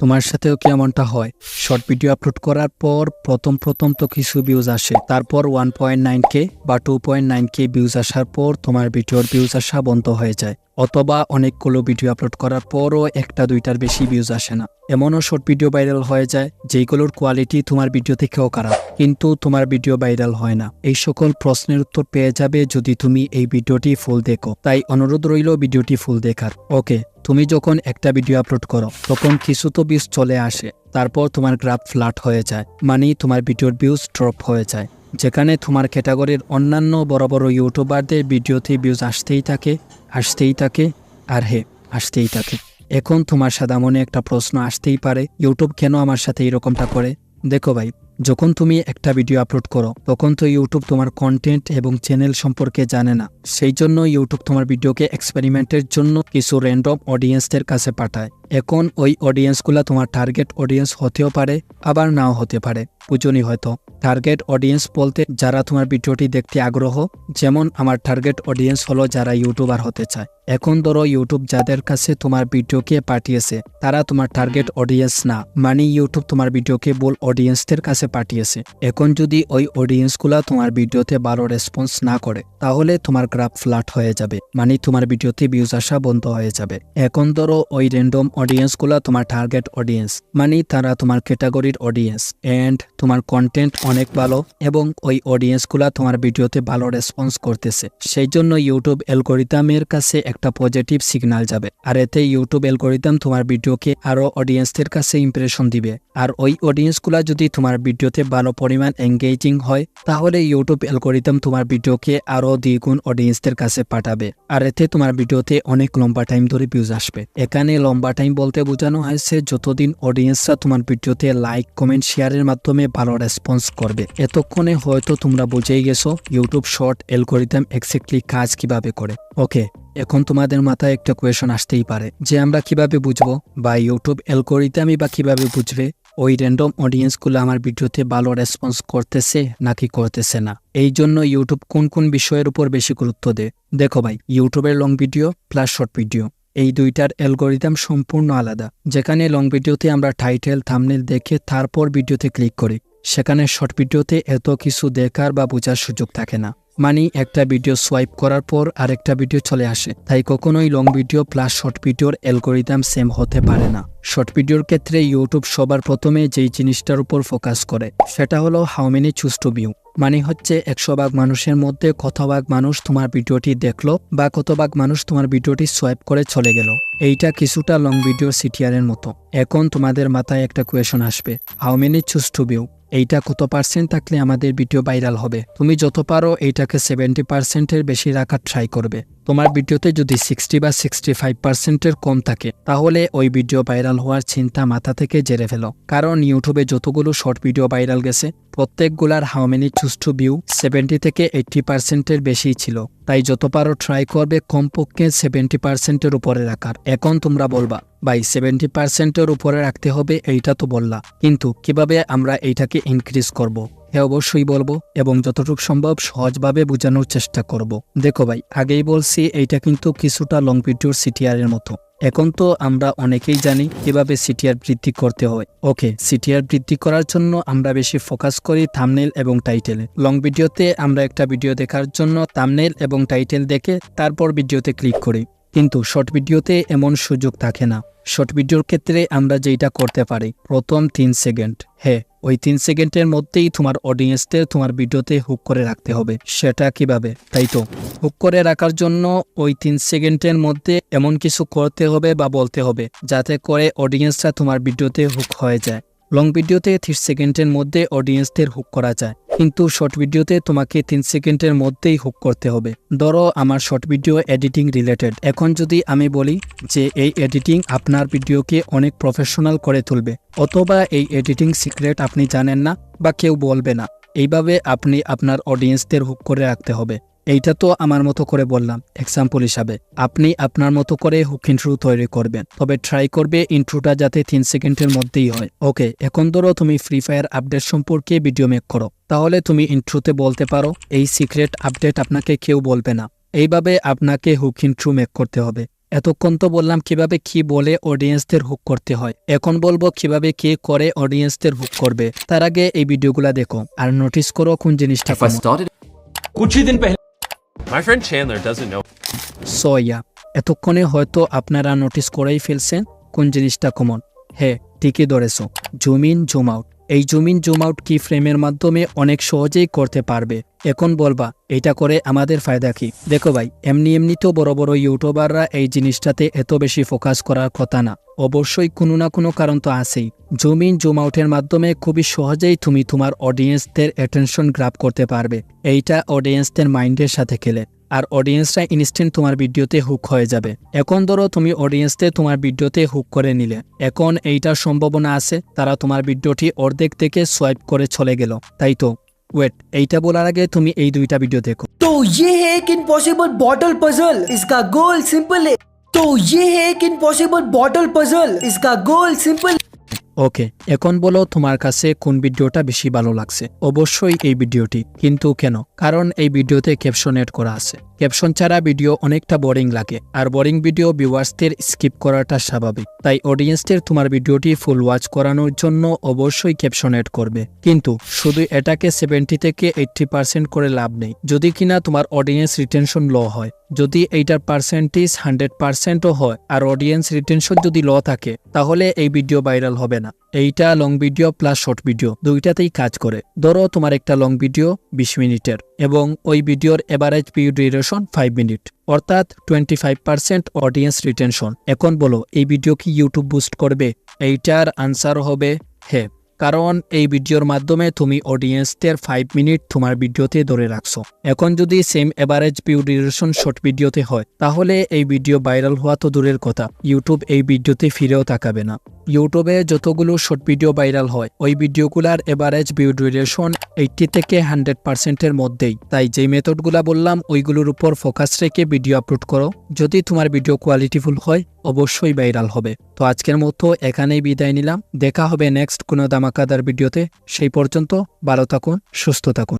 তোমার সাথেও কি এমনটা হয়? শর্ট ভিডিও আপলোড করার পর প্রথম প্রথম তো কিছু ভিউজ আসে। তারপর ওয়ান পয়েন্ট নাইন কে বা two point nine K views আসার পর তোমার ভিডিওর ভিউজ আসা বন্ধ হয়ে যায়। অথবা অনেকগুলো ভিডিও আপলোড করার পরও একটা, দুইটার বেশি ভিউজ আসে না। এমনও শর্ট ভিডিও ভাইরাল হয়ে যায় যেগুলোর কোয়ালিটি তোমার ভিডিও থেকেও খারাপ, কিন্তু তোমার ভিডিও ভাইরাল হয় না। এই সকল প্রশ্নের উত্তর পেয়ে যাবে যদি তুমি এই ভিডিওটি ফুল দেখো। তাই অনুরোধ রইল ভিডিওটি ফুল দেখার। ওকে, তুমি যখন একটা ভিডিও আপলোড করো, তখন কিছু তো ভিউজ চলে আসে, তারপর তোমার গ্রাফ ফ্ল্যাট হয়ে যায় মানে তোমার ভিডিওর ভিউজ ড্রপ হয়ে যায়। যেখানে তোমার ক্যাটাগরির অন্যান্য বড় বড় ইউটিউবারদের ভিডিওতে ভিউজ আসতেই থাকে আসতেই থাকে, আর হে, আসতেই থাকে। এখন তোমার সাদা মনে একটা প্রশ্ন আসতেই পারে, ইউটিউব কেন আমার সাথে এরকমটা করে? দেখো ভাই, যখন তুমি একটা ভিডিও আপলোড করো, তখন তো ইউটিউব তোমার কন্টেন্ট এবং চ্যানেল সম্পর্কে জানে না। সেই জন্য ইউটিউব তোমার ভিডিওকে এক্সপেরিমেন্টের জন্য কিছু র্যান্ডম অডিয়েন্সদের কাছে পাঠায়। এখন ওই অডিয়েন্সগুলো তোমার টার্গেট অডিয়েন্স হতেও পারে, আবার নাও হতে পারে, বুঝনি হয়তো। টার্গেট অডিয়েন্স বলতে যারা তোমার ভিডিওটি দেখতে আগ্রহ, যেমন আমার টার্গেট অডিয়েন্স হলো যারা ইউটিউবার হতে চায়। এখন ধরো ইউটিউব যাদের কাছে তোমার ভিডিওকে পাঠিয়েছে, তারা তোমার টার্গেট অডিয়েন্স না মানে ইউটিউব তোমার ভিডিওকে বল অডিয়েন্সদের কাছে পাঠিয়েছে। এখন যদি ওই অডিয়েন্সগুলা তোমার ভিডিওতে ভালো রেসপন্স না করে, তাহলে তোমার গ্রাফ ফ্ল্যাট হয়ে যাবে মানে তোমার ভিডিওতে ভিউজ আসা বন্ধ হয়ে যাবে। এখন ধরো ওই র্যান্ডম অডিয়েন্সগুলা তোমার টার্গেট অডিয়েন্স মানে তারা তোমার ক্যাটাগরির অডিয়েন্স এন্ড তোমার কন্টেন্ট অনেক ভালো, এবং ওই অডিয়েন্সগুলা তোমার ভিডিওতে ভালো রেসপন্স করতেছে। সেই জন্য ইউটিউব অ্যালগোরিদমের কাছে একটা পজিটিভ সিগন্যাল যাবে, আর এতে ইউটিউব অ্যালগোরিদম তোমার ভিডিওকে আরও অডিয়েন্সদের কাছে ইমপ্রেশন দিবে। আর ওই অডিয়েন্সগুলা যদি তোমার ভিডিওতে ভালো পরিমাণ এঙ্গেজিং হয়, তাহলে ইউটিউব অ্যালগোরিদম তোমার ভিডিওকে আরও দ্বিগুণ অডিয়েন্সদের কাছে পাঠাবে, আর এতে তোমার ভিডিওতে অনেক লম্বা টাইম ধরে ভিউজ আসবে। এখানে লম্বা টাইম বলতে বোঝানো হয়েছে, যতদিন অডিয়েন্সরা তোমার ভিডিওতে লাইক কমেন্ট শেয়ারের মাধ্যমে ভালো রেসপন্স করবে, এতক্ষণে হয়তো তোমরা বুঝেই গেছো ইউটিউব শর্ট অ্যালগোরিদম এক্স্যাক্টলি কাজ কীভাবে করে। ওকে এখন তোমাদের মাথায় একটা কোয়েশন আসতেই পারে, যে আমরা কীভাবে বুঝব বা ইউটিউব অ্যালগোরিদমই বা কীভাবে বুঝবে ওই র্যান্ডম অডিয়েন্সগুলো আমার ভিডিওতে ভালো রেসপন্স করতেছে নাকি করতেছে না? এই জন্য ইউটিউব কোন কোন বিষয়ের উপর বেশি গুরুত্ব দেয়? দেখো ভাই ইউটিউবের long video plus short video এই দুইটার অ্যালগোরিদম সম্পূর্ণ আলাদা। যেখানে লং ভিডিওতে আমরা টাইটেল থামনেল দেখে তারপর ভিডিওতে ক্লিক করি। সেখানে শর্ট ভিডিওতে এত কিছু দেখার বা বোঝার সুযোগ থাকে না। মানে একটা ভিডিও সোয়াইপ করার পর আরেকটা ভিডিও চলে আসে। তাই কখনোই লং ভিডিও প্লাস শর্ট ভিডিওর অ্যালগোরিদম সেম হতে পারে না। শর্ট ভিডিওর ক্ষেত্রে ইউটিউব সবার প্রথমে যেই জিনিসটার উপর ফোকাস করে, সেটা হলো how many choose to view মানে হচ্ছে একশো ভাগ মানুষের মধ্যে কত ভাগ মানুষ তোমার ভিডিওটি দেখল বা কত ভাগ মানুষ তোমার ভিডিওটি সোয়াইপ করে চলে গেল? এইটা কিছুটা লং ভিডিও সিটিআরের মতো। এখন তোমাদের মাথায় একটা কোয়েশন আসবে। How many choose to view এইটা কত পার্সেন্ট থাকলে আমাদের ভিডিও ভাইরাল হবে? তুমি যত পারো এইটাকে সেভেন্টি পার্সেন্টের বেশি রাখার ট্রাই করবে। তোমার ভিডিওতে যদি সিক্সটি বা সিক্সটি ফাইভ পার্সেন্টের কম থাকে, তাহলে ওই ভিডিও ভাইরাল হওয়ার চিন্তা মাথা থেকে জেরে ফেলো। কারণ ইউটিউবে যতগুলো শর্ট ভিডিও ভাইরাল গেছে, প্রত্যেকগুলার how many to view seventy থেকে এইট্টি পার্সেন্টের বেশি ছিল। তাই যত পারো ট্রাই করবে কমপক্ষে সেভেন্টি পার্সেন্টের উপরে রাখার। এখন তোমরা বলবা, ভাই সেভেন্টি পার্সেন্টের উপরে রাখতে হবে, এইটা তো বললা। কিন্তু কীভাবে আমরা এইটাকে ইনক্রিজ করব। হ্যাঁ অবশ্যই বলব এবং যতটুকু সম্ভব সহজভাবে বোঝানোর চেষ্টা করব। দেখো ভাই, আগেই বলছি এইটা কিন্তু কিছুটা লং ভিডিওর সিটিআরের মতো। এখন তো আমরা অনেকেই জানি কীভাবে সিটিআর বৃদ্ধি করতে হয়। ওকে সিটিআর বৃদ্ধি করার জন্য আমরা বেশি ফোকাস করি থামনেল এবং টাইটেলে লং ভিডিওতে আমরা একটা ভিডিও দেখার জন্য থামনেল এবং টাইটেল দেখে তারপর ভিডিওতে ক্লিক করি। কিন্তু শর্ট ভিডিওতে এমন সুযোগ থাকে না। শর্ট ভিডিওর ক্ষেত্রে আমরা যেটা করতে পারি, প্রথম তিন সেকেন্ড। হ্যাঁ ওই তিন সেকেন্ডের মধ্যেই তোমার অডিয়েন্সদের তোমার ভিডিওতে হুক করে রাখতে হবে। সেটা কীভাবে? তাই তো। হুক করে রাখার জন্য ওই তিন সেকেন্ডের মধ্যে এমন কিছু করতে হবে বা বলতে হবে, যাতে করে অডিয়েন্সরা তোমার ভিডিওতে হুক হয়ে যায়। লং ভিডিওতে তিরিশ সেকেন্ডের মধ্যে অডিয়েন্সদের হুক করা যায়। কিন্তু শর্ট ভিডিওতে তোমাকে তিন সেকেন্ডের মধ্যেই হুক করতে হবে। ধরো, আমার শর্ট ভিডিও এডিটিং রিলেটেড এখন যদি আমি বলি যে এই এডিটিং আপনার ভিডিওকে অনেক প্রফেশনাল করে তুলবে, অথবা এই এডিটিং সিক্রেট আপনি জানেন না বা কেউ বলবে না। এইভাবে আপনি আপনার অডিয়েন্সদের হুক করে রাখতে হবে। এইটা তো আমার মতো করে বললাম এক্সাম্পল হিসাবে আপনি আপনার মতো করে হুক ইন্ট্রু তৈরি করবেন তবে ট্রাই করবে ইন্ট্রুটা যাতে তিন সেকেন্ডের মধ্যেই হয় ওকে এখন ধরো তুমি ফ্রি ফায়ার আপডেট সম্পর্কে ভিডিও মেক করো তাহলে তুমি ইন্ট্রুতে বলতে পারো এই সিক্রেট আপডেট আপনাকে কেউ বলবে না এইভাবে আপনাকে হুক ইন্ট্রু মেক করতে হবে এতক্ষণ তো বললাম কিভাবে কি বলে অডিয়েন্সদের হুক করতে হয় এখন বলবো কিভাবে কে করে অডিয়েন্সদের হুক করবে তার আগে এই ভিডিওগুলা দেখো আর নোটিস করো কোন জিনিসটা If I started, कुछ ही दिन पहले my friend Chandler doesn't know. So yeah এতক্ষণে হয়তো আপনারা নোটিস করেই ফেলছেন কোন জিনিসটা কমন হ্যাঁ ঠিকই ধরেছ। জুম ইন জুম আউট এই জুম ইন জুম আউট কি ফ্রেমের মাধ্যমে অনেক সহজেই করতে পারবে। এখন বলবা, এটা করে আমাদের ফায়দা কি? দেখো ভাই, এমনি এমনি তো বড় বড় ইউটিউবাররা এই জিনিসটাতে এত বেশি ফোকাস করার কথা না। অবশ্যই কোনো না কোনো কারণ তো আছেই। জুম ইন জুম আউটের মাধ্যমে খুবই সহজেই তুমি তোমার অডিয়েন্সদের অ্যাটেনশন গ্রাপ করতে পারবে। এইটা অডিয়েন্সদের মাইন্ডের সাথে খেলে। আর অডিয়েন্সরা ইনস্ট্যান্ট তোমার ভিডিওতে হুক হয়ে যাবে এখন ধরো তুমি অডিয়েন্সদের তোমার ভিডিওতে হুক করে নিলে এখন এইটার সম্ভাবনা আছে তারা তোমার ভিডিওটি অর্ধেক থেকে সোয়াইপ করে চলে গেল তাই তো ওয়েট এইটা বলার আগে তুমি এই দুইটা ভিডিও দেখো तो ये है एक इम्पॉसिबल बॉटल पजल इसका गोल सिंपल है तो ये है एक इम्पॉसिबल बॉटल पजल इसका गोल सिंपल ওকে, এখন বলো তোমার কাছে কোন ভিডিওটা বেশি ভালো লাগছে। অবশ্যই এই ভিডিওটি, কিন্তু কেন? কারণ এই ভিডিওতে ক্যাপশন এড করা আছে। ক্যাপশন ছাড়া ভিডিও অনেকটা বোরিং লাগে, আর বোরিং ভিডিও ভিউয়ার্সদের স্কিপ করাটা স্বাভাবিক। তাই অডিয়েন্সদের তোমার ভিডিওটি ফুল ওয়াচ করানোর জন্য অবশ্যই ক্যাপশন এড করবে। কিন্তু শুধু এটাকে সেভেন্টি থেকে এইট্টি পার্সেন্ট করে লাভ নেই। যদি কিনা তোমার অডিয়েন্স রিটেনশন লো হয়, যদি এইটার পার্সেন্টেজ হান্ড্রেড পার্সেন্টও হয়, আর অডিয়েন্স রিটেনশন যদি ল থাকে, তাহলে এই ভিডিও ভাইরাল হবে না। এইটা long video plus short video দুইটাতেই কাজ করে। ধরো তোমার একটা লং ভিডিও বিশ মিনিটের, এবং ওই ভিডিওর average view duration five minute অর্থাৎ twenty five percent audience retention এখন বলো, এই ভিডিও কি ইউটিউব বুস্ট করবে? এইটার আনসার হবে হ্যাঁ কারণ এই ভিডিওর মাধ্যমে তুমি অডিয়েন্সদের ফাইভ মিনিট তোমার ভিডিওতে ধরে রাখছো। এখন যদি same average view duration short ভিডিওতে হয়, তাহলে এই ভিডিও ভাইরাল হওয়া তো দূরের কথা। ইউটিউব এই ভিডিওতে ফিরেও তাকাবে না। ইউটিউবে যতগুলো শর্ট ভিডিও ভাইরাল হয়, ওই ভিডিওগুলার এভারেজ ভিউ ডিউরেশন এইটটি থেকে হান্ড্রেড পার্সেন্টের মধ্যেই। তাই যেই মেথডগুলা বললাম, ওইগুলোর উপর ফোকাস রেখে ভিডিও আপলোড করো। যদি তোমার ভিডিও কোয়ালিটিফুল হয়, অবশ্যই ভাইরাল হবে। তো আজকের মতো এখানেই বিদায় নিলাম। দেখা হবে নেক্সট কোনো দামাকাদার ভিডিওতে সেই পর্যন্ত ভালো থাকুন, সুস্থ থাকুন।